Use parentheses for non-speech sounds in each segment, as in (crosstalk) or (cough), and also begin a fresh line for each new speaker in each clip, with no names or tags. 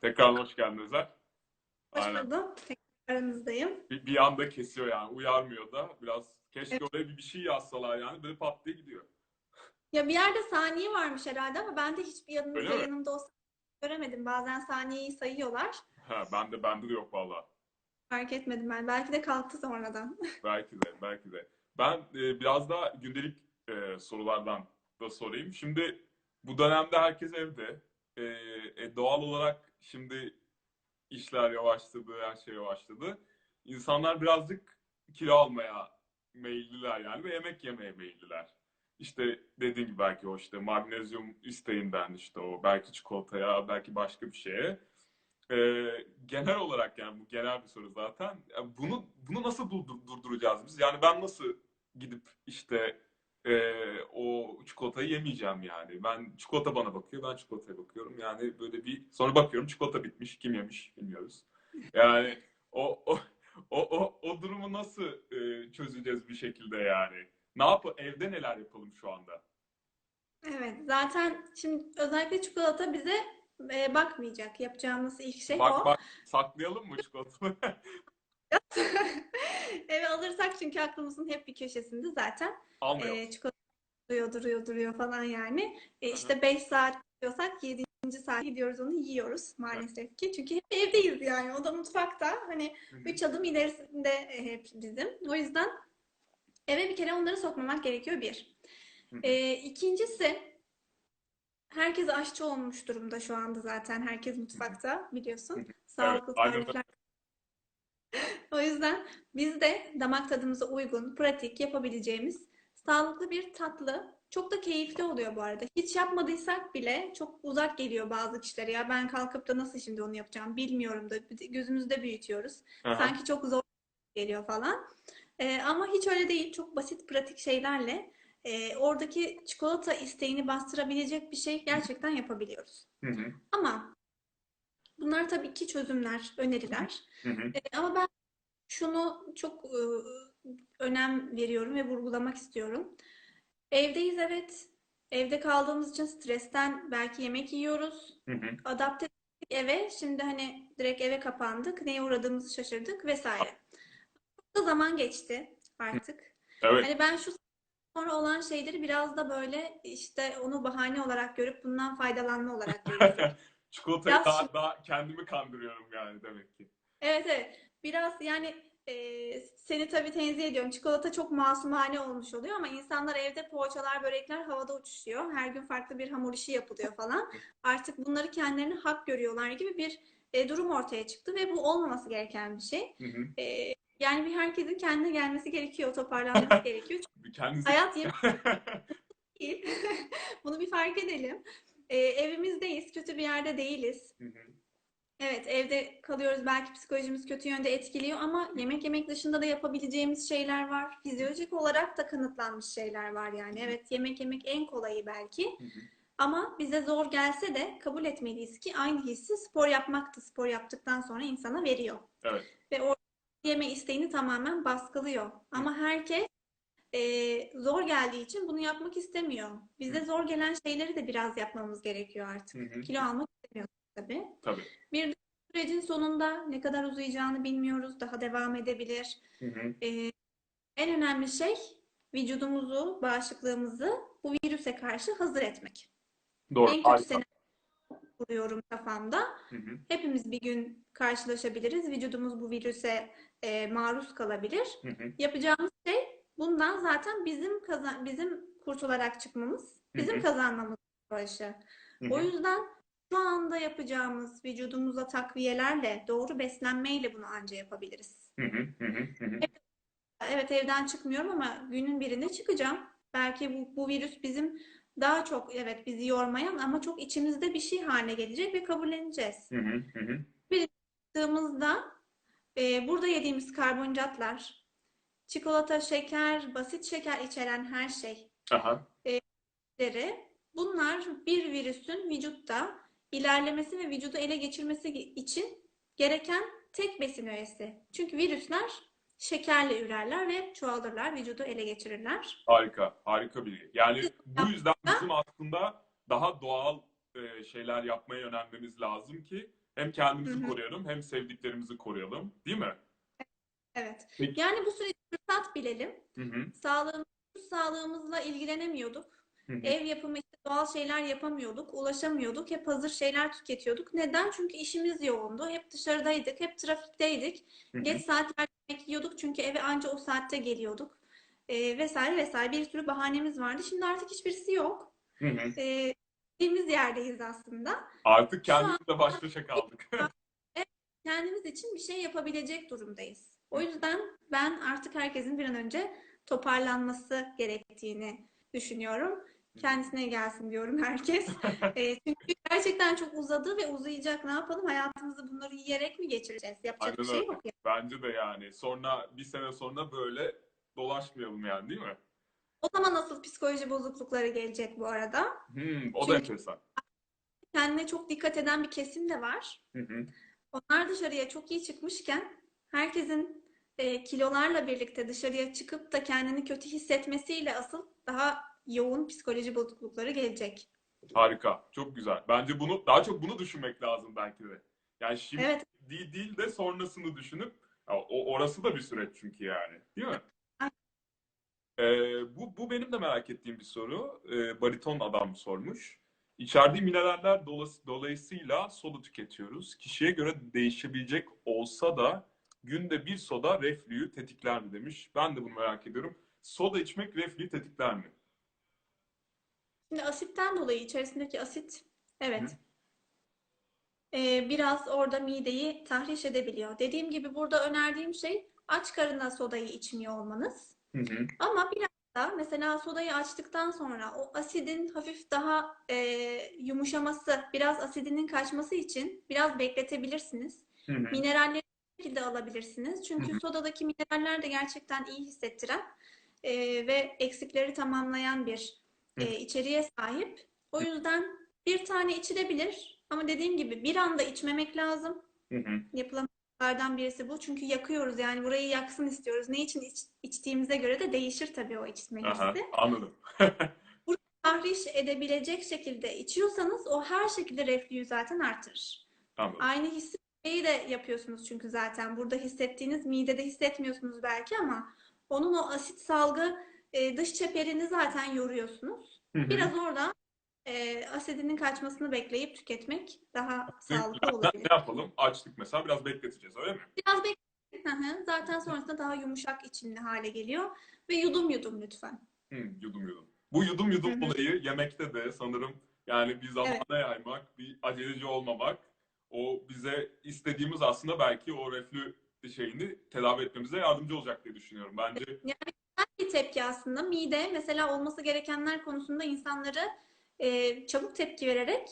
Tekrar hoş geldin Özer.
Hoş
Aynen.
buldum. Tekrar aranızdayım.
Bir, bir anda kesiyor yani. Uyarmıyor da. Biraz keşke oraya bir, bir şey yazsalar yani. Böyle pat diye gidiyor.
Ya bir yerde saniye varmış herhalde ama ben de hiçbir yanınızda
Öyle mi?
yanımda olsa göremedim. Bazen saniyeyi sayıyorlar.
Ha, bende bende de yok valla.
Fark etmedim ben. Belki de kalktı sonradan. (laughs)
Belki de, belki de. Ben e, biraz daha gündelik e, sorulardan da sorayım. Şimdi bu dönemde herkes evde. E, e, doğal olarak şimdi işler yavaşladı, her şey yavaşladı. İnsanlar birazcık kilo almaya meyilliler yani ve yemek yemeye meyilliler. İşte dediğim gibi belki o işte magnezyum isteğinden işte o belki çikolataya, belki başka bir şeye. Ee, genel olarak yani bu genel bir soru zaten. Ya bunu bunu nasıl durdur- durduracağız biz? Yani ben nasıl gidip işte e, o çikolatayı yemeyeceğim yani. Ben çikolata bana bakıyor, ben çikolataya bakıyorum. Yani böyle bir sonra bakıyorum çikolata bitmiş, kim yemiş bilmiyoruz. Yani o o o o, o durumu nasıl e, çözeceğiz bir şekilde yani? Ne yap evde neler yapalım şu anda?
Evet. Zaten şimdi özellikle çikolata bize e, bakmayacak. Yapacağımız ilk şey
Bak
o.
bak saklayalım mı çikolatayı? (laughs) (laughs)
Eve alırsak çünkü aklımızın hep bir köşesinde zaten
Almayalım.
e, çikolata duruyor duruyor duruyor falan yani. E, işte 5 saat diyorsak 7. saat gidiyoruz onu yiyoruz maalesef ki. Çünkü hep evdeyiz yani. O da mutfakta. Hani
Hı hı.
Üç adım ilerisinde e, hep bizim. O yüzden eve bir kere onları sokmamak gerekiyor bir. E, ikincisi herkes aşçı olmuş durumda şu anda zaten. Herkes mutfakta biliyorsun. Sağlıklı
aynen.
tarifler. O yüzden biz de damak tadımıza uygun, pratik yapabileceğimiz sağlıklı bir tatlı. Çok da keyifli oluyor bu arada. Hiç yapmadıysak bile çok uzak geliyor bazı kişilere. Ya ben kalkıp da nasıl şimdi onu yapacağım bilmiyorum da gözümüzde büyütüyoruz.
Aha.
Sanki çok zor geliyor falan. Ee, ama hiç öyle değil. Çok basit, pratik şeylerle e, oradaki çikolata isteğini bastırabilecek bir şey gerçekten yapabiliyoruz.
Hı hı.
Ama bunlar tabii ki çözümler, öneriler.
Hı hı.
Ee, ama ben şunu çok e, önem veriyorum ve vurgulamak istiyorum. Evdeyiz evet. Evde kaldığımız için stresten belki yemek yiyoruz.
Hı hı.
Adapte eve. Şimdi hani direkt eve kapandık. Neye uğradığımızı şaşırdık vesaire. Çok da zaman geçti artık.
Evet.
Hani ben şu sonra olan şeyleri biraz da böyle işte onu bahane olarak görüp bundan faydalanma olarak (laughs) görüyorum.
Çikolatayı
Biraz
daha, daha kendimi kandırıyorum yani demek ki.
Evet evet. Biraz yani e, seni tabii tenzih ediyorum. Çikolata çok masumane olmuş oluyor ama insanlar evde poğaçalar, börekler havada uçuşuyor. Her gün farklı bir hamur işi yapılıyor falan. (laughs) Artık bunları kendilerini hak görüyorlar gibi bir e, durum ortaya çıktı ve bu olmaması gereken bir şey.
Hı hı.
E, yani bir herkesin kendine gelmesi gerekiyor, toparlanması (laughs) gerekiyor.
Kendinizi...
hayat yemek (laughs) değil. Bunu bir fark edelim. E, evimizdeyiz, kötü bir yerde değiliz.
Hı hı.
Evet, evde kalıyoruz. Belki psikolojimiz kötü yönde etkiliyor ama yemek yemek dışında da yapabileceğimiz şeyler var. Fizyolojik olarak da kanıtlanmış şeyler var yani. Evet, yemek yemek en kolayı belki.
Hı hı.
Ama bize zor gelse de kabul etmeliyiz ki aynı hissi spor yapmak da spor yaptıktan sonra insana veriyor.
Evet.
Ve o yeme isteğini tamamen baskılıyor. Ama herkes e, zor geldiği için bunu yapmak istemiyor. Bize zor gelen şeyleri de biraz yapmamız gerekiyor artık.
Hı hı.
Kilo almak istemiyoruz tabii.
Tabii.
Bir sürecin sonunda ne kadar uzayacağını bilmiyoruz. Daha devam edebilir.
Hı hı.
Ee, en önemli şey vücudumuzu, bağışıklığımızı bu virüse karşı hazır etmek.
Doğru.
En kötü senaryo kuruyorum kafamda.
Hı hı.
Hepimiz bir gün karşılaşabiliriz. Vücudumuz bu virüse e, maruz kalabilir.
Hı hı.
Yapacağımız şey bundan zaten bizim kazan bizim kurtularak çıkmamız, bizim kazanmamız savaşı. O yüzden şu anda yapacağımız vücudumuza takviyelerle, doğru beslenmeyle bunu anca yapabiliriz.
Hı.
Evet evden çıkmıyorum ama günün birinde çıkacağım. Belki bu, bu virüs bizim daha çok evet bizi yormayan ama çok içimizde bir şey haline gelecek ve kabulleneceğiz.
Hı.
Çıktığımızda e, burada yediğimiz karbonhidratlar, çikolata, şeker, basit şeker içeren her şey
Aha.
leri, bunlar bir virüsün vücutta ilerlemesi ve vücudu ele geçirmesi için gereken tek besin öğesi. Çünkü virüsler şekerle ürerler ve çoğalırlar, vücudu ele geçirirler.
Harika. Harika bilgi. Yani bu yüzden bizim aslında daha doğal e, şeyler yapmaya yönelmemiz lazım ki hem kendimizi
Hı hı.
koruyalım hem sevdiklerimizi koruyalım. Değil mi?
Evet.
Peki.
Yani bu süreci fırsat bilelim.
Hı hı.
Sağlığımız, sağlığımızla ilgilenemiyorduk.
Hı hı.
Ev yapımı işte doğal şeyler yapamıyorduk, ulaşamıyorduk. Hep hazır şeyler tüketiyorduk. Neden? Çünkü işimiz yoğundu. Hep dışarıdaydık, hep trafikteydik.
Hı hı.
Geç saatlerde yemek yiyorduk çünkü eve anca o saatte geliyorduk. Ee, vesaire vesaire bir sürü bahanemiz vardı. Şimdi artık hiçbirisi yok.
Hı hı.
İstediğimiz yerdeyiz aslında.
Artık kendimizle baş başa kaldık. (laughs)
Kendimiz için bir şey yapabilecek durumdayız. O yüzden ben artık herkesin bir an önce toparlanması gerektiğini düşünüyorum. Kendisine gelsin diyorum herkes. (laughs) Ee, çünkü gerçekten çok uzadı ve uzayacak. Ne yapalım? Hayatımızı bunları yiyerek mi geçireceğiz? Yapacak bir
Aynen
şey
öyle.
yok.
Bence de yani. Sonra bir sene sonra böyle dolaşmayalım yani değil mi?
O zaman nasıl psikoloji bozuklukları gelecek bu arada?
Hmm, o da enteresan.
Kendine çok dikkat eden bir kesim de var.
Hı hı.
Onlar dışarıya çok iyi çıkmışken herkesin e, kilolarla birlikte dışarıya çıkıp da kendini kötü hissetmesiyle asıl daha yoğun psikoloji bozuklukları gelecek.
Harika. Çok güzel. Bence bunu daha çok bunu düşünmek lazım belki de. Yani şimdi
Evet,
değil, değil de sonrasını düşünüp o orası da bir süreç çünkü yani. Değil mi? Ee, bu, bu benim de merak ettiğim bir soru. Ee, bariton adam sormuş. İçerdiği mineraller dolası- dolayısıyla soda tüketiyoruz. Kişiye göre değişebilecek olsa da günde bir soda reflüyü tetikler mi demiş. Ben de bunu merak ediyorum. Soda içmek reflüyü tetikler mi?
şimdi asitten dolayı içerisindeki asit, evet,
Hı.
e, biraz orada mideyi tahriş edebiliyor. Dediğim gibi burada önerdiğim şey aç karnına sodayı içmiyor olmanız.
Hı hı.
Ama biraz da mesela sodayı açtıktan sonra o asidin hafif daha e, yumuşaması, biraz asidinin kaçması için biraz bekletebilirsiniz.
Hı hı.
Mineralleri bu şekilde alabilirsiniz. Çünkü sodadaki mineraller de gerçekten iyi hissettiren e, ve eksikleri tamamlayan bir e, içeriğe sahip. O yüzden bir tane içilebilir. Ama dediğim gibi bir anda içmemek lazım. Yapılanlardan birisi bu. Çünkü yakıyoruz yani burayı yaksın istiyoruz. Ne için iç- içtiğimize göre de değişir tabii o içme hissi.
anladım. (laughs)
Tahriş edebilecek şekilde içiyorsanız o her şekilde reflüyü zaten artırır.
Anladım.
Aynı hissi şeyi de yapıyorsunuz çünkü zaten. Burada hissettiğiniz midede hissetmiyorsunuz belki ama onun o asit salgı e, dış çeperini zaten yoruyorsunuz.
Hı hı.
Biraz orada e, asidinin kaçmasını bekleyip tüketmek daha sağlıklı
Ne,
olabilir.
ne yapalım? Açtık mesela biraz bekleteceğiz öyle mi?
Biraz hı. Zaten sonrasında daha yumuşak içimli hale geliyor. Ve yudum yudum lütfen.
Hı, yudum yudum. Bu yudum yudum olayı yemekte de sanırım yani bir zamana
Evet.
yaymak, bir aceleci olmamak o bize istediğimiz aslında belki o reflü şeyini tedavi etmemize yardımcı olacak diye düşünüyorum. Bence
bir tepki aslında. Mide mesela olması gerekenler konusunda insanları e, çabuk tepki vererek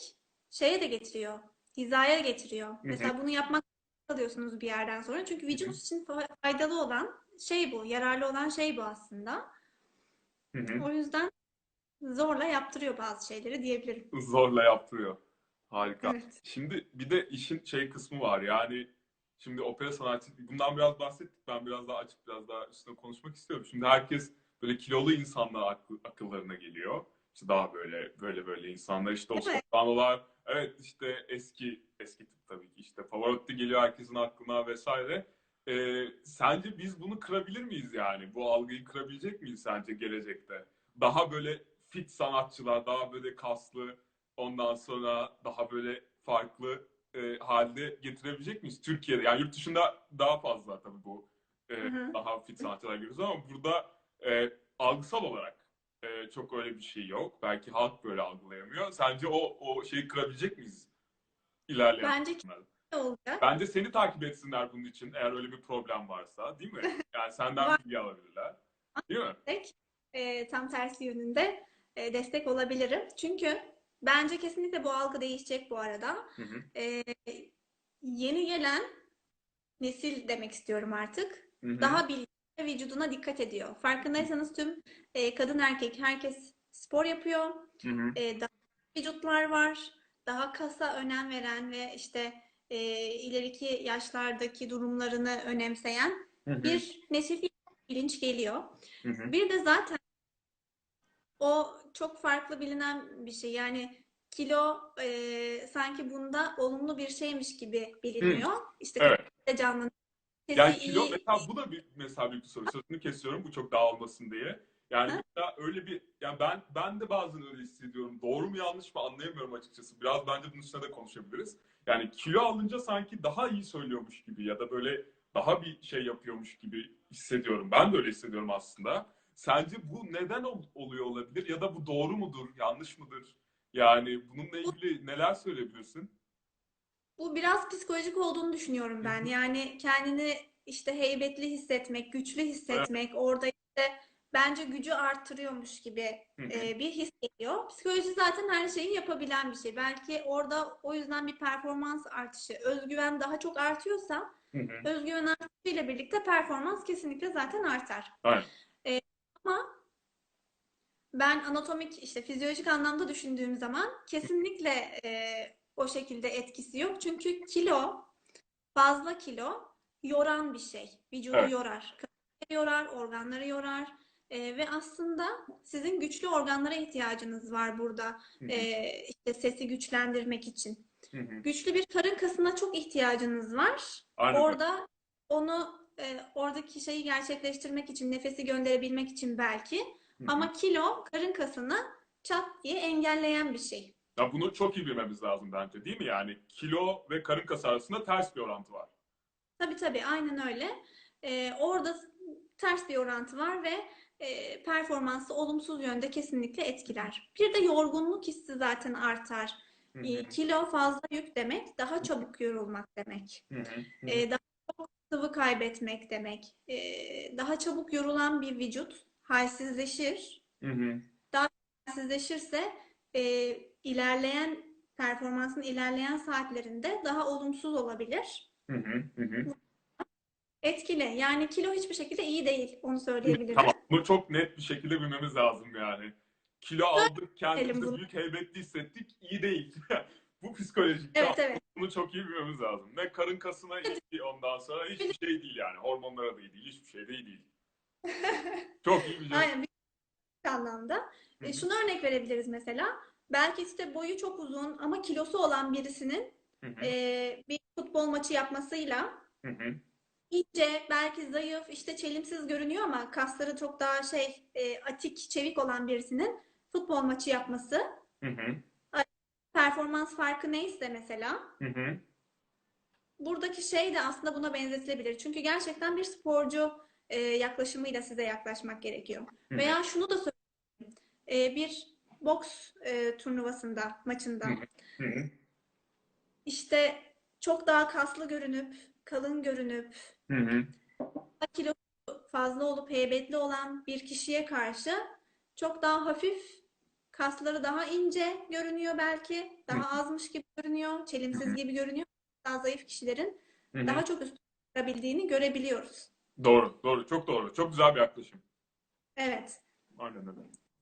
şeye de getiriyor. Hizaya getiriyor. Mesela bunu yapmak alıyorsunuz bir yerden sonra. Çünkü vücut için fa- faydalı olan şey bu. Yararlı olan şey bu aslında. O yüzden zorla yaptırıyor bazı şeyleri diyebilirim.
zorla yaptırıyor. Harika.
Evet.
Şimdi bir de işin şey kısmı var yani şimdi opera sanatçı bundan biraz bahsettik ben biraz daha açık biraz daha üstüne konuşmak istiyorum. Şimdi herkes böyle kilolu insanlar aklı- akıllarına geliyor. İşte daha böyle böyle böyle insanlar işte o sopranolar evet işte eski eski tip tabii ki işte Pavarotti geliyor herkesin aklına vesaire. Ee, sence biz bunu kırabilir miyiz yani? Bu algıyı kırabilecek miyiz sence gelecekte? Daha böyle fit sanatçılar, daha böyle kaslı, ondan sonra daha böyle farklı e, halde getirebilecek miyiz Türkiye'de? Yani yurt dışında daha fazla tabii bu e,
Hı hı.
daha fit sanatçılar görüyoruz ama burada e, algısal olarak e, çok öyle bir şey yok. Belki halk böyle algılayamıyor. Sence o o şeyi kırabilecek miyiz ilerleyen
Bence olacak?
Bence seni takip etsinler bunun için eğer öyle bir problem varsa, değil mi? (laughs) Yani senden bilgi alabilirler. Değil mi?
destek, e, tam tersi yönünde e, destek olabilirim. Çünkü bence kesinlikle bu algı değişecek bu arada.
Hı hı.
E, yeni gelen nesil demek istiyorum artık.
Hı hı.
Daha ve vücuduna dikkat ediyor. Farkındaysanız tüm e, kadın erkek herkes spor yapıyor.
Hı hı.
E, daha vücutlar var. Daha kasa önem veren ve işte e, ileriki yaşlardaki durumlarını önemseyen
Hı hı.
bir nesil bilinç geliyor.
Hı hı.
Bir de zaten o çok farklı bilinen bir şey. Yani kilo e, sanki bunda olumlu bir şeymiş gibi biliniyor. İşte
Evet.
canlanıyor.
Yani kilo
iyi,
mesela bu da bir mesela büyük bir soru. Sözünü kesiyorum bu çok dağılmasın diye. Yani
Hı.
mesela öyle bir yani ben ben de bazen öyle hissediyorum. Doğru mu yanlış mı anlayamıyorum açıkçası. Biraz bence bunun üstüne de konuşabiliriz. Yani kilo alınca sanki daha iyi söylüyormuş gibi ya da böyle daha bir şey yapıyormuş gibi hissediyorum. Ben de öyle hissediyorum aslında. Sence bu neden ol- oluyor olabilir ya da bu doğru mudur, yanlış mıdır? Yani bununla ilgili neler söyleyebilirsin?
Bu biraz psikolojik olduğunu düşünüyorum ben. Yani kendini işte heybetli hissetmek, güçlü hissetmek, orada işte bence gücü artırıyormuş gibi
Hı hı.
e, bir his geliyor. Psikoloji zaten her şeyi yapabilen bir şey. Belki orada o yüzden bir performans artışı, özgüven daha çok artıyorsa,
Hı hı.
özgüven artışıyla birlikte performans kesinlikle zaten artar.
Aynen.
Ama ben anatomik işte fizyolojik anlamda düşündüğüm zaman kesinlikle e, o şekilde etkisi yok. Çünkü kilo, fazla kilo yoran bir şey. Vücudu
Evet.
yorar. Kasları yorar, organları yorar. E, ve aslında sizin güçlü organlara ihtiyacınız var burada. E, işte sesi güçlendirmek için.
Hı hı.
Güçlü bir karın kasına çok ihtiyacınız var.
Aynen.
Orada onu e, oradaki şeyi gerçekleştirmek için, nefesi gönderebilmek için belki.
Hı.
Ama kilo karın kasını çat diye engelleyen bir şey.
Ya bunu çok iyi bilmemiz lazım bence değil mi? Yani kilo ve karın kası arasında ters bir orantı var.
Tabii tabii aynen öyle. E, orada ters bir orantı var ve e, performansı olumsuz yönde kesinlikle etkiler. Bir de yorgunluk hissi zaten artar.
Hı hı.
E, kilo fazla yük demek, daha çabuk yorulmak demek.
Hı hı.
E, daha sıvı kaybetmek demek. E, daha çabuk yorulan bir vücut halsizleşir.
Hı hı.
Halsizleşirse e, ilerleyen performansın ilerleyen saatlerinde daha olumsuz olabilir.
Hı hı. Hı.
Etkili. Yani kilo hiçbir şekilde iyi değil. Onu söyleyebilirim.
Tamam. Bunu çok net bir şekilde bilmemiz lazım yani. Kilo aldık, kendimizi büyük heybetli hissettik. iyi değil. (laughs) Bu psikolojik.
Evet evet.
Bunu çok iyi bilmemiz lazım. Ne karın kasına iyi ondan sonra hiçbir şey değil yani. Hormonlara da iyi değil. Hiçbir şey de iyi değil. Çok iyi biliyorum.
Aynen bir anlamda. E, şunu örnek verebiliriz mesela. Belki işte boyu çok uzun ama kilosu olan birisinin e, bir futbol maçı yapmasıyla ince, belki zayıf, işte çelimsiz görünüyor ama kasları çok daha şey e, atik, çevik olan birisinin futbol maçı yapması,
Hı hı.
Performans farkı neyse mesela
Hı hı.
buradaki şey de aslında buna benzetilebilir. Çünkü gerçekten bir sporcu e, yaklaşımıyla size yaklaşmak gerekiyor.
Hı hı.
Veya şunu da söyleyeyim. E, bir boks e, turnuvasında, maçında
Hı Hı
işte çok daha kaslı görünüp, kalın görünüp,
Hı hı.
kilosu fazla olup heybetli olan bir kişiye karşı çok daha hafif, kasları daha ince görünüyor belki, daha azmış gibi görünüyor, çelimsiz gibi görünüyor. Daha zayıf kişilerin
Hı hı.
daha çok üstün çıkarabildiğini görebiliyoruz.
Doğru, doğru. Çok doğru. Çok güzel bir yaklaşım.
Evet.
Aynen öyle.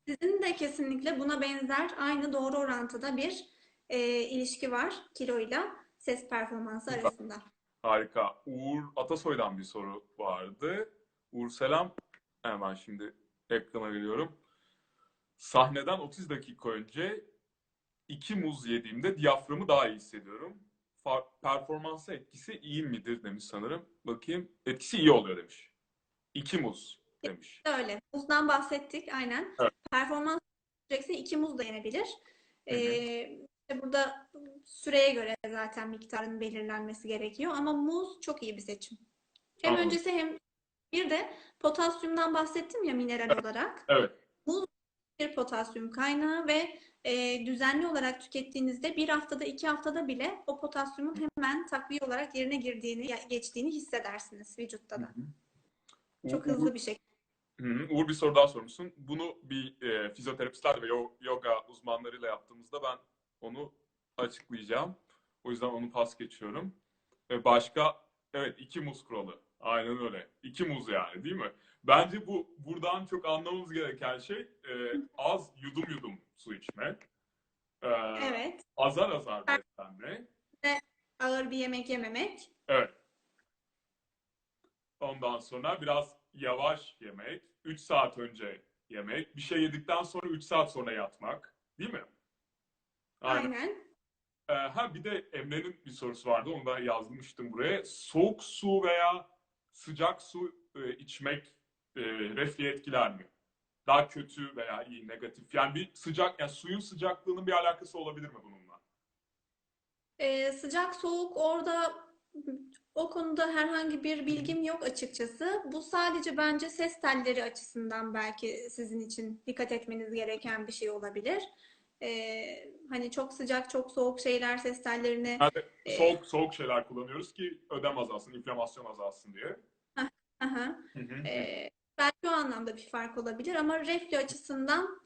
Sizin de kesinlikle buna benzer aynı doğru orantıda bir e, ilişki var kiloyla ses performansı arasında.
Harika. Uğur Atasoy'dan bir soru vardı. Uğur selam. Hemen şimdi ekrana geliyorum. Sahneden 30 dakika önce iki muz yediğimde diyaframı daha iyi hissediyorum. Performansa etkisi iyi midir demiş sanırım. Bakayım. Etkisi iyi oluyor demiş. İki muz demiş.
Öyle. Muzdan bahsettik aynen.
Evet.
Performans düşecekse iki muz da yenebilir.
Hı hı.
Ee, işte burada süreye göre zaten miktarın belirlenmesi gerekiyor ama muz çok iyi bir seçim. Hem
Anladım.
öncesi hem bir de potasyumdan bahsettim ya mineral olarak.
Evet.
Bir potasyum kaynağı ve e, düzenli olarak tükettiğinizde bir haftada iki haftada bile o potasyumun hemen takviye olarak yerine girdiğini geçtiğini hissedersiniz vücutta da. Çok
Uğur-
hızlı bir şekilde.
Hı hı. Uğur bir soru daha sormuşsun. Bunu bir e, fizyoterapistler ve yo- yoga uzmanlarıyla yaptığımızda ben onu açıklayacağım. O yüzden onu pas geçiyorum. Ve başka, evet iki muz kuralı. Aynen öyle. İki muz yani değil mi? Bence bu buradan çok anlamamız gereken şey e, az yudum yudum su içme. E,
Evet.
Azar azar beslenme.
Ağır bir yemek yememek.
Evet. Ondan sonra biraz yavaş yemek, 3 saat önce yemek, bir şey yedikten sonra 3 saat sonra yatmak, değil mi? Aynen.
Aynen.
Ee, ha bir de Emre'nin bir sorusu vardı. Onu da yazmıştım buraya. Soğuk su veya sıcak su e, içmek e, reflüyü etkiler mi? Daha kötü veya iyi, negatif. Yani bir sıcak, yani suyun sıcaklığının bir alakası olabilir mi bununla?
Ee, sıcak soğuk orada o konuda herhangi bir bilgim yok açıkçası. Bu sadece bence ses telleri açısından belki sizin için dikkat etmeniz gereken bir şey olabilir. Ee, hani çok sıcak, çok soğuk şeyler ses tellerini
Yani
e,
soğuk soğuk şeyler kullanıyoruz ki ödem azalsın, inflamasyon azalsın diye.
aha,
Hı hı.
e, belki o anlamda bir fark olabilir ama reflü açısından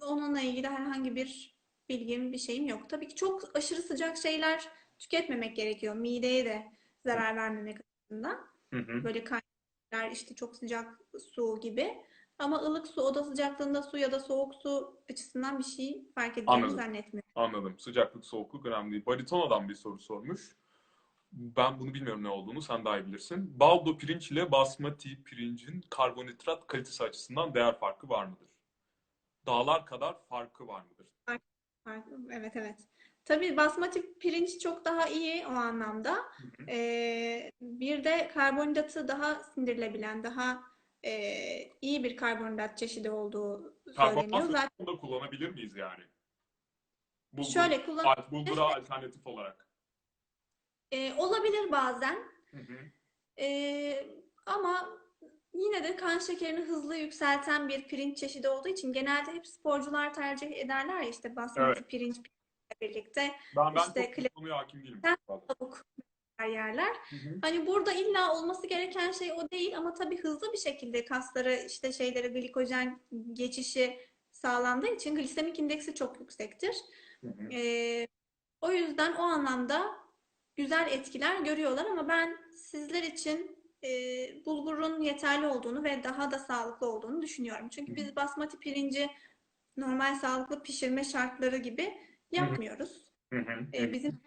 onunla ilgili herhangi bir bilgim, bir şeyim yok. Tabii ki çok aşırı sıcak şeyler tüketmemek gerekiyor. Mideye de zarar vermemek açısından.
Hı hı.
Böyle kaynar işte çok sıcak su gibi. Ama ılık su, oda sıcaklığında su ya da soğuk su açısından bir şey fark edeceğini
Anladım.
zannetmiyorum.
Anladım. Sıcaklık, soğukluk önemli değil. Baritono'dan bir soru sormuş. Ben bunu bilmiyorum ne olduğunu, sen daha iyi bilirsin. Baldo pirinç ile basmati pirincin karbonhidrat kalitesi açısından değer farkı var mıdır? Dağlar kadar farkı var mıdır?
Evet evet. Tabii basmati pirinç çok daha iyi o anlamda.
Hı hı.
Ee, bir de karbonhidratı daha sindirilebilen, daha e, iyi bir karbonhidrat çeşidi olduğu söyleniyor. Zaten
da kullanabilir miyiz yani? Bulgur,
şöyle kullan
bulgura alternatif olarak.
E, olabilir bazen.
Hı hı.
Ee, ama yine de kan şekerini hızlı yükselten bir pirinç çeşidi olduğu için genelde hep sporcular tercih ederler ya işte basmati
Evet.
pirinç birlikte
Ben ben
İşte
çok konuya hakim değilim.
Tavuk yerler.
Hı hı.
Hani burada illa olması gereken şey o değil ama tabii hızlı bir şekilde kaslara işte şeylere glikojen geçişi sağlandığı için glisemik indeksi çok yüksektir.
Hı hı.
Ee, o yüzden o anlamda güzel etkiler görüyorlar ama ben sizler için e, bulgurun yeterli olduğunu ve daha da sağlıklı olduğunu düşünüyorum. Çünkü biz basmati pirinci normal sağlıklı pişirme şartları gibi yapmıyoruz. E, bizim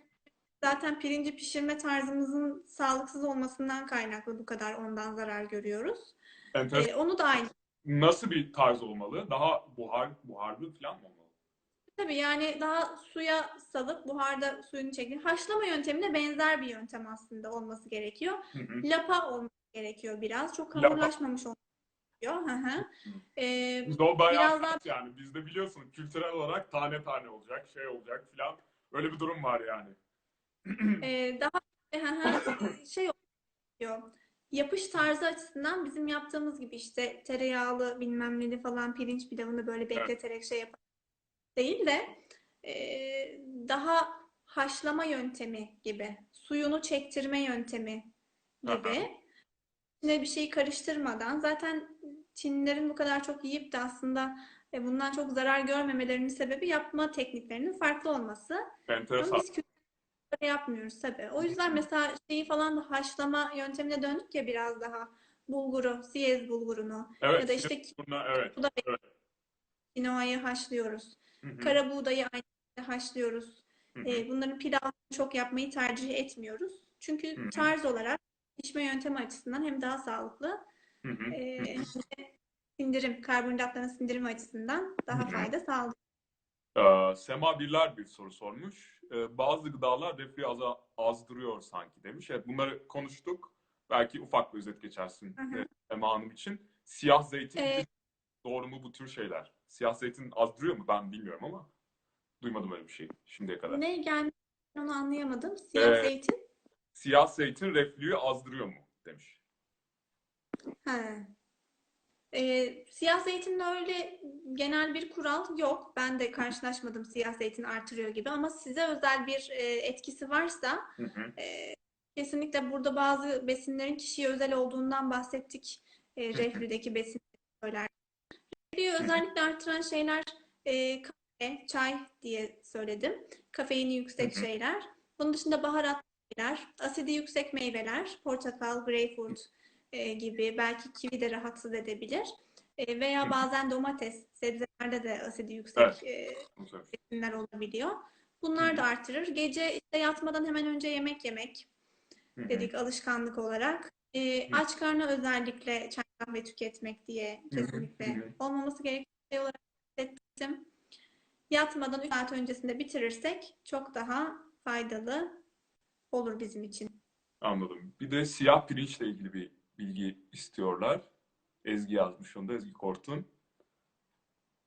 zaten pirinci pişirme tarzımızın sağlıksız olmasından kaynaklı bu kadar ondan zarar görüyoruz.
Enteresan.
E, onu da aynı.
Nasıl bir tarz olmalı? Daha buhar, buharlı falan mı olmalı?
Tabii yani daha suya salıp buharda suyunu çekip haşlama yöntemine benzer bir yöntem aslında olması gerekiyor.
Hı hı.
Lapa olması gerekiyor biraz. Çok hamurlaşmamış olması gerekiyor. Hı hı. E,
Bizde o bayağı
Biraz daha-
yani. Bizde biliyorsun kültürel olarak tane tane olacak, şey olacak filan. Öyle bir durum var yani.
e, daha hı, şey oluyor. Yapış tarzı açısından bizim yaptığımız gibi işte tereyağlı bilmem neli falan pirinç pilavını böyle bekleterek şey yapan değil de e, daha haşlama yöntemi gibi, suyunu çektirme yöntemi gibi. İçine bir şey karıştırmadan zaten Çinlilerin bu kadar çok yiyip de aslında e, bundan çok zarar görmemelerinin sebebi yapma tekniklerinin farklı olması. Ama
Enteresan.
biz kültürde yapmıyoruz tabii. O yüzden mesela şeyi falan da haşlama yöntemine döndük ya biraz daha. Bulguru, siyez bulgurunu
Evet.
ya da işte
Buna, evet. Evet.
kinoayı haşlıyoruz. Kara buğdayı aynı şekilde haşlıyoruz. E, bunların pilavını çok yapmayı tercih etmiyoruz. Çünkü
Hı hı.
tarz olarak pişme yöntemi açısından hem daha sağlıklı
Hı hı.
e, hem de sindirim, karbonhidratların sindirimi açısından daha
Hı hı.
fayda sağlıyor.
Ee, Sema Birler bir soru sormuş. Ee, bazı gıdalar reflüyü aza- azdırıyor sanki demiş. Evet bunları konuştuk. Belki ufak bir özet geçersin
Hı hı.
e, Sema Hanım için. Siyah zeytin
Ee,
doğru mu bu tür şeyler? Siyah zeytin azdırıyor mu ben bilmiyorum ama duymadım öyle bir şey şimdiye kadar.
Ne gelmiş onu anlayamadım. Siyah
Ee,
zeytin.
Siyah zeytin reflüyü azdırıyor mu demiş.
He. Ee, siyah zeytinde öyle genel bir kural yok. Ben de karşılaşmadım siyah zeytin artırıyor gibi ama size özel bir e, etkisi varsa
Hı hı.
e, kesinlikle burada bazı besinlerin kişiye özel olduğundan bahsettik. E, reflüdeki besin söyler. Reflüyü özellikle artıran şeyler e, kahve, çay diye söyledim. Kafeini yüksek şeyler. Bunun dışında baharat şeyler, asidi yüksek meyveler, portakal, greyfurt e, gibi belki kivi de rahatsız edebilir. E, veya bazen domates, sebzelerde de asidi yüksek e,
Bunu söylemiş.
besinler olabiliyor. Bunlar da artırır. Gece işte yatmadan hemen önce yemek yemek dedik alışkanlık olarak. E, aç karnına özellikle çay kahve tüketmek diye kesinlikle olmaması gereken şey olarak hissettim. yatmadan 3 saat öncesinde bitirirsek çok daha faydalı olur bizim için.
Anladım. Bir de siyah pirinçle ilgili bir bilgi istiyorlar. Ezgi yazmış onu da Ezgi Kortun.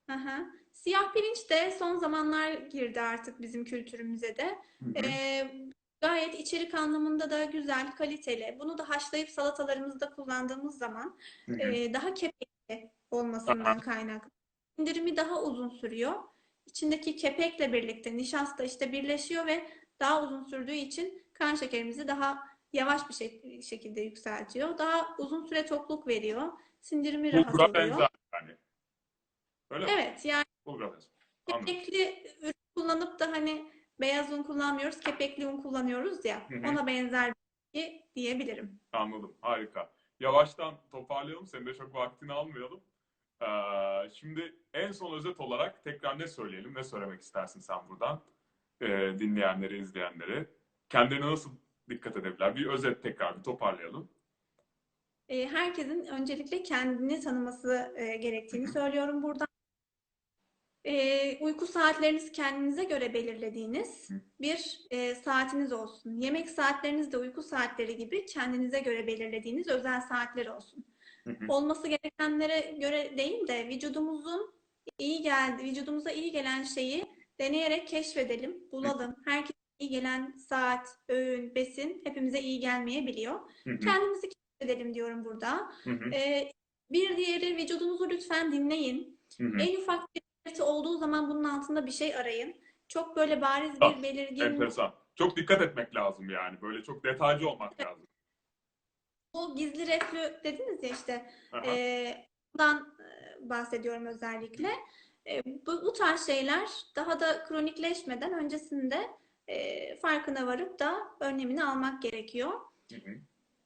Aha. Siyah pirinç de son zamanlar girdi artık bizim kültürümüze de.
Hı hı.
Ee, gayet içerik anlamında da güzel, kaliteli. Bunu da haşlayıp salatalarımızda kullandığımız zaman
Hı hı.
e, daha kepekli olmasından kaynaklı. Sindirimi daha uzun sürüyor. İçindeki kepekle birlikte nişasta işte birleşiyor ve daha uzun sürdüğü için kan şekerimizi daha yavaş bir şek- şekilde yükseltiyor. Daha uzun süre tokluk veriyor. Sindirimi rahat
Bulgura
oluyor.
benzer yani. Öyle mi?
Evet, yani
Bulgura benzer. Anladım.
kepekli ürün kullanıp da hani beyaz un kullanmıyoruz, kepekli un kullanıyoruz ya.
Hı hı.
Ona benzer bir şey diyebilirim.
Anladım. Harika. Yavaştan toparlayalım. Senin de çok vaktini almayalım. Ee, şimdi en son özet olarak tekrar ne söyleyelim? Ne söylemek istersin sen buradan? Ee, dinleyenlere, izleyenlere. Kendilerine nasıl dikkat edebilirler? Bir özet tekrar bir toparlayalım.
E, herkesin öncelikle kendini tanıması e, gerektiğini (clears throat) söylüyorum burada. E, uyku saatlerinizi kendinize göre belirlediğiniz
Hı.
bir e, saatiniz olsun. Yemek saatleriniz de uyku saatleri gibi kendinize göre belirlediğiniz özel saatler olsun.
Hı hı.
Olması gerekenlere göre değil de vücudumuzun iyi geldi, vücudumuza iyi gelen şeyi deneyerek keşfedelim, bulalım. Herkese iyi gelen saat, öğün, besin hepimize iyi gelmeyebiliyor.
Hı hı.
Kendimizi keşfedelim diyorum burada.
Hı hı.
Ee, bir diğeri vücudunuzu lütfen dinleyin.
Hı hı.
En ufak bir belirti olduğu zaman bunun altında bir şey arayın. Çok böyle bariz bir belirgin,
Enteresan. Çok dikkat etmek lazım yani. Böyle çok detaycı olmak lazım.
o gizli reflü dediniz ya işte. Ee, bundan e, bahsediyorum özellikle. E, bu, bu tarz şeyler daha da kronikleşmeden öncesinde e, farkına varıp da önlemini almak gerekiyor.
Hı hı.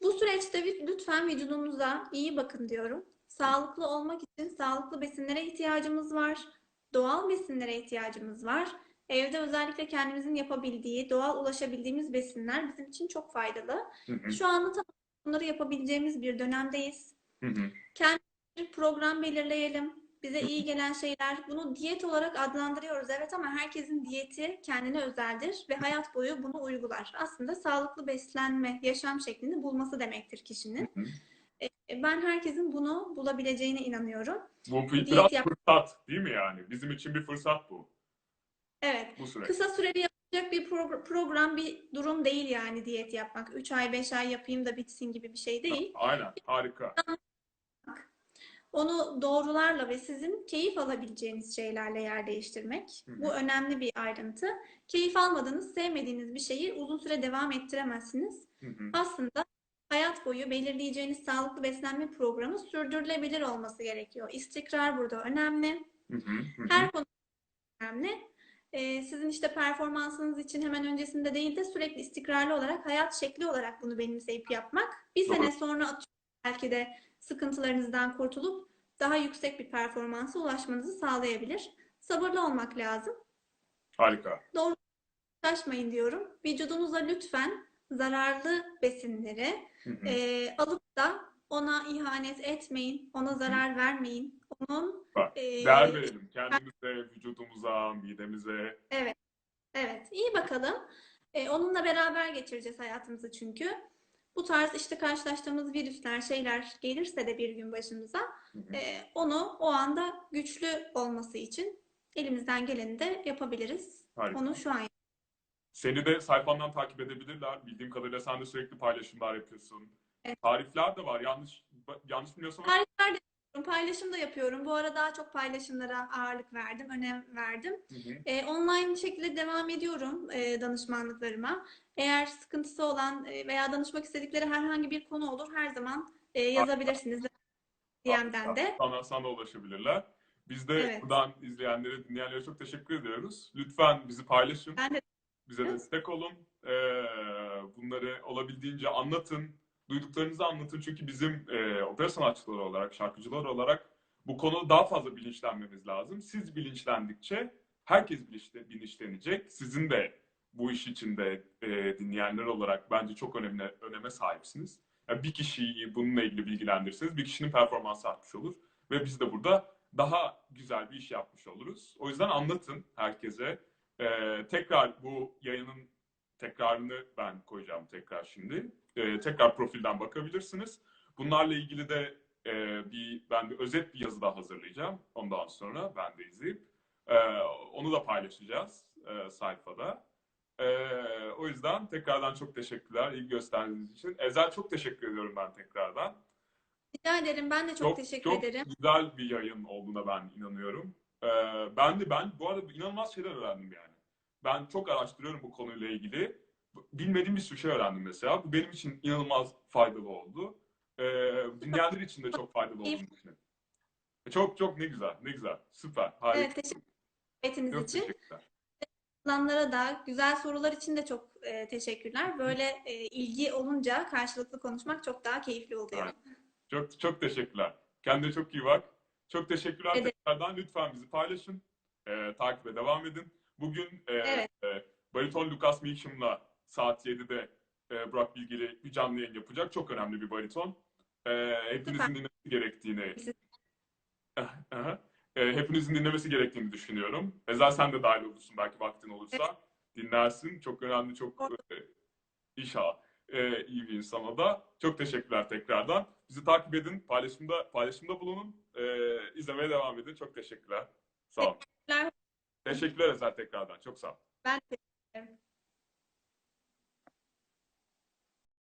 Bu süreçte lütfen vücudunuza iyi bakın diyorum. Sağlıklı olmak için sağlıklı besinlere ihtiyacımız var. Doğal besinlere ihtiyacımız var. Evde özellikle kendimizin yapabildiği, doğal ulaşabildiğimiz besinler bizim için çok faydalı.
Hı hı.
Şu anda tam bunları yapabileceğimiz bir dönemdeyiz.
Hı hı.
bir program belirleyelim. Bize iyi gelen şeyler. Bunu diyet olarak adlandırıyoruz. Evet ama herkesin diyeti kendine özeldir ve hayat boyu bunu uygular. Aslında sağlıklı beslenme, yaşam şeklini bulması demektir kişinin.
Hı hı.
E, Ben herkesin bunu bulabileceğine inanıyorum.
Bu bir-
Diyet
biraz
yap-
fırsat değil mi yani? Bizim için bir fırsat bu.
Evet.
Bu süreç.
Kısa süreli yapacak bir progr- program, bir durum değil yani diyet yapmak. 3 ay, 5 ay yapayım da bitsin gibi bir şey değil.
Aynen. Harika.
Onu doğrularla ve sizin keyif alabileceğiniz şeylerle yer değiştirmek.
Hı hı.
Bu önemli bir ayrıntı. Keyif almadığınız, sevmediğiniz bir şeyi uzun süre devam ettiremezsiniz.
Hı hı.
Aslında hayat boyu belirleyeceğiniz sağlıklı beslenme programı sürdürülebilir olması gerekiyor. İstikrar burada önemli.
Hı hı. Hı hı.
Her konu önemli. Ee, sizin işte performansınız için hemen öncesinde değil de sürekli istikrarlı olarak hayat şekli olarak bunu benimseyip yapmak. Bir
Doğru.
sene sonra belki de sıkıntılarınızdan kurtulup daha yüksek bir performansa ulaşmanızı sağlayabilir. Sabırlı olmak lazım.
Harika.
Doğru şaşmayın diyorum. Vücudunuza lütfen zararlı besinleri
Hı hı.
e, alıp da ona ihanet etmeyin, ona zarar vermeyin. Onun
Bak,
e,
Değer verelim kendimize, vücudumuza, midemize.
Evet, iyi bakalım. Ee, onunla beraber geçireceğiz hayatımızı çünkü. Bu tarz işte karşılaştığımız virüsler, şeyler gelirse de bir gün başımıza,
Hı hı.
e, onu o anda güçlü olması için elimizden geleni de yapabiliriz.
Harika.
Onu şu an
Seni de sayfandan takip edebilirler. Bildiğim kadarıyla sen de sürekli paylaşımlar yapıyorsun.
Evet.
Tarifler de var. Yanlış yanlış bilmiyorsam
tarifler de yapıyorum, paylaşım da yapıyorum. Bu ara daha çok paylaşımlara ağırlık verdim, önem verdim.
Hı hı.
E, online şekilde devam ediyorum e, danışmanlıklarıma. Eğer sıkıntısı olan e, veya danışmak istedikleri herhangi bir konu olur, her zaman e, yazabilirsiniz DM'den de.
Sana, sana ulaşabilirler. Biz de
Evet.
buradan izleyenlere, dinleyenlere çok teşekkür ediyoruz. Lütfen bizi paylaşın.
Ben de
Bize destek olun. Ee, bunları olabildiğince anlatın. Duyduklarınızı anlatın. Çünkü bizim e, opera sanatçıları olarak, şarkıcılar olarak bu konuda daha fazla bilinçlenmemiz lazım. Siz bilinçlendikçe herkes bilinçle- bilinçlenecek. Sizin de bu iş içinde e, dinleyenler olarak bence çok önemli öneme sahipsiniz. Yani bir kişiyi bununla ilgili bilgilendirirseniz bir kişinin performansı artmış olur. Ve biz de burada daha güzel bir iş yapmış oluruz. O yüzden anlatın herkese. Ee, tekrar bu yayının tekrarını ben koyacağım tekrar şimdi. Ee, tekrar profilden bakabilirsiniz. Bunlarla ilgili de e, bir ben bir özet bir yazı daha hazırlayacağım. Ondan sonra ben de izleyip e, onu da paylaşacağız e, sayfada. E, o yüzden tekrardan çok teşekkürler ilgi gösterdiğiniz için. Ezel çok teşekkür ediyorum ben tekrardan.
Rica ederim. Ben de çok teşekkür
çok
ederim.
güzel bir yayın olduğuna ben inanıyorum. Ee, ben de ben bu arada inanılmaz şeyler öğrendim yani. Ben çok araştırıyorum bu konuyla ilgili. Bilmediğim bir sürü şey öğrendim mesela. Bu benim için inanılmaz faydalı oldu. Ee, dinleyenler için de çok faydalı olduğunu düşünüyorum. Çok çok ne güzel, ne güzel. Süper, harika.
Evet, teşekkür ederim için. Katılanlara da güzel sorular için de çok e, teşekkürler. Böyle e, ilgi olunca karşılıklı konuşmak çok daha keyifli oluyor.
Evet. Çok çok teşekkürler. Kendine çok iyi bak. Çok teşekkürler
Evet.
Tekrardan. Lütfen bizi paylaşın. Ee, takibe devam edin. Bugün e,
Evet.
e, bariton Lucas Milcham'la saat 7'de e, Burak Bilgili bir canlı yayın yapacak. Çok önemli bir bariton. E, hepinizin dinlemesi gerektiğini. (laughs) E, hepinizin dinlemesi gerektiğini düşünüyorum. Ezel sen de dahil olursun belki vaktin olursa. Dinlersin. Çok önemli, çok e, inşallah e, iyi bir insan o da. Çok teşekkürler tekrardan. Bizi takip edin, paylaşımda paylaşımda bulunun. E, izlemeye devam edin. Çok teşekkürler. Sağ olun.
Teşekkürler.
Teşekkürler Ezel tekrardan. Çok sağ ol.
Ben teşekkür ederim.